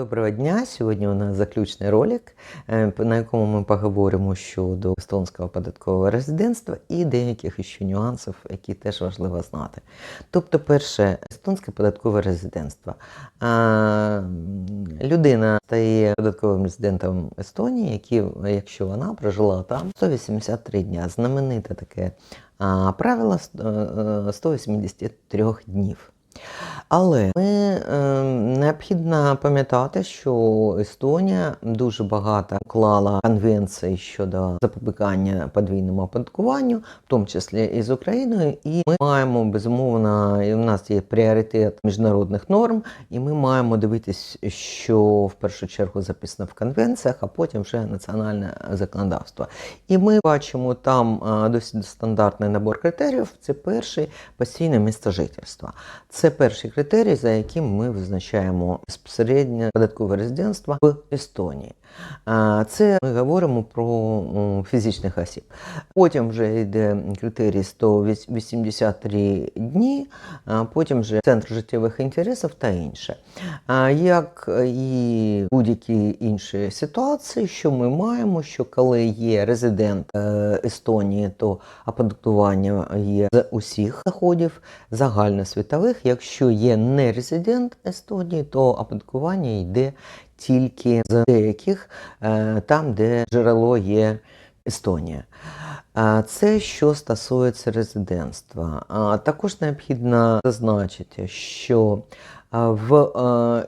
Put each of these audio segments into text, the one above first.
Доброго дня! Сьогодні у нас заключний ролик, е, на якому ми поговоримо щодо естонського податкового резидентства і деяких ще нюансів, які теж важливо знати. Тобто, перше, естонське податкове резидентство. Людина стає податковим резидентом Естонії, які, якщо вона прожила там 183 дня. Знамените таке правило е, е, 183 днів. Але ми, е, необхідно пам'ятати, що Естонія дуже багато уклала конвенцій щодо запобігання подвійному оподаткуванню, в тому числі і з Україною. І ми маємо безумовно, і в нас є пріоритет міжнародних норм, і ми маємо дивитись, що в першу чергу записано в конвенціях, а потім вже національне законодавство. І ми бачимо там е, досить стандартний набор критеріїв. Це перший постійне місце жительства. Це перший критерій, за яким ми визначаємо безпосередньо податкове резидентство в Естонії. Це ми говоримо про фізичних осіб. Потім вже йде критерій 183 дні, потім вже центр життєвих інтересів та інше. Як і будь-які інші ситуації, що ми маємо, що коли є резидент е, Естонії, то оподаткування є з усіх доходів загальносвітових. Якщо є не резидент Естонії, то оподаткування йде тільки з деяких е, там, де джерело є Естонія. Це що стосується резидентства. Також необхідно зазначити, що в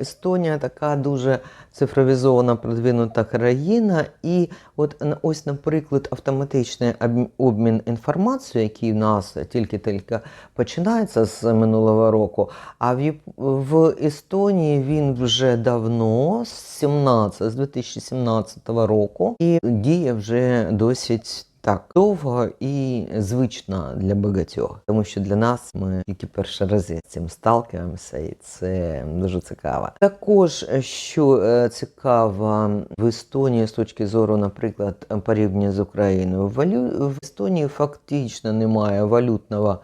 Естонія така дуже цифровізована продвинута країна, і от ось, наприклад, автоматичний обмін інформацією, який в нас тільки-тільки починається з минулого року, а в, Естонії він вже давно, з 17, з 2017 року, і діє вже досить. Так, довго і звично для багатьох, тому що для нас ми тільки перші рази з цим сталкуємося, і це дуже цікаво. Також е, що е, цікаво в Естонії з точки зору, наприклад, порівняння з Україною, валю... в Естонії фактично немає валютного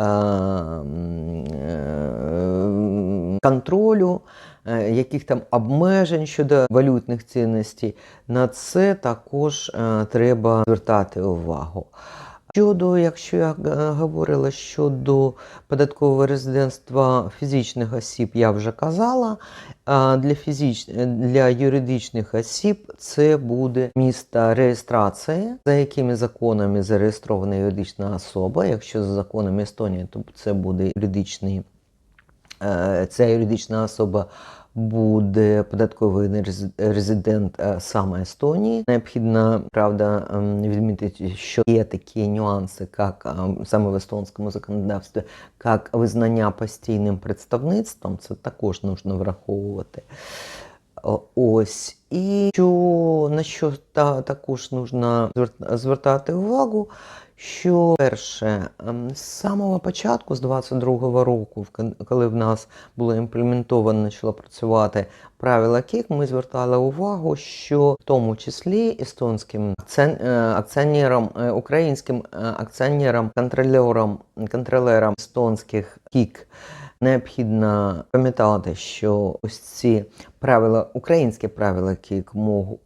е, контролю яких там обмежень щодо валютних цінностей, на це також е, треба звертати увагу. Щодо, якщо я е, говорила щодо податкового резидентства фізичних осіб, я вже казала. Для фізич... для юридичних осіб це буде місто реєстрації, за якими законами зареєстрована юридична особа. Якщо за законами Естонії, то це буде юридичний Е, ця юридична особа буде податковий резидент е, саме Естонії. Необхідно, правда, ем, відмітити, що є такі нюанси, як ем, саме в естонському законодавстві, як визнання постійним представництвом, це також потрібно враховувати. Ось. І що, на що та, також потрібно звертати увагу, що перше, ем, з самого початку, з 22-го року, коли в нас було імплементовано, почало працювати правила КІК, ми звертали увагу, що в тому числі естонським е, акціонерам, е, українським е, акціонерам, контролерам, контролерам естонських КІК необхідно пам'ятати, що ось ці правила, українські правила які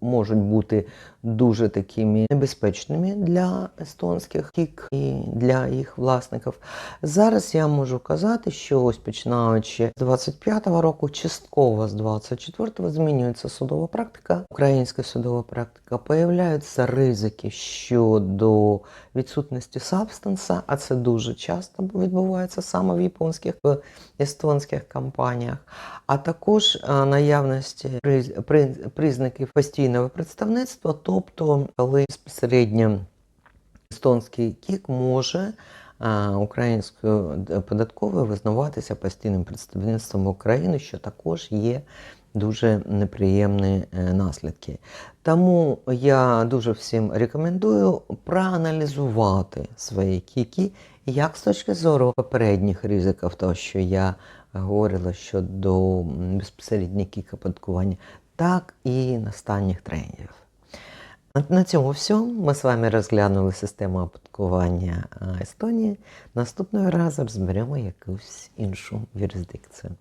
можуть бути дуже такими небезпечними для естонських КІК і для їх власників. Зараз я можу казати, що ось починаючи з 25-го року, частково з 24-го змінюється судова практика, українська судова практика, появляються ризики щодо відсутності сабстанса, а це дуже часто відбувається саме в японських в естонських компаніях, а також наявності приз- приз- признаків постійного представництва, тобто коли безпосередньо естонський кік може е, українською податковою визнаватися постійним представництвом України, що також є дуже неприємні е, наслідки. Тому я дуже всім рекомендую проаналізувати свої кіки, як з точки зору попередніх ризиків, того, що я говорила щодо безпосередньо кік оподаткування, так і останніх трендів. На- цьому все. Ми з вами розглянули систему оподаткування Естонії. Наступного разу розберемо якусь іншу юрисдикцію.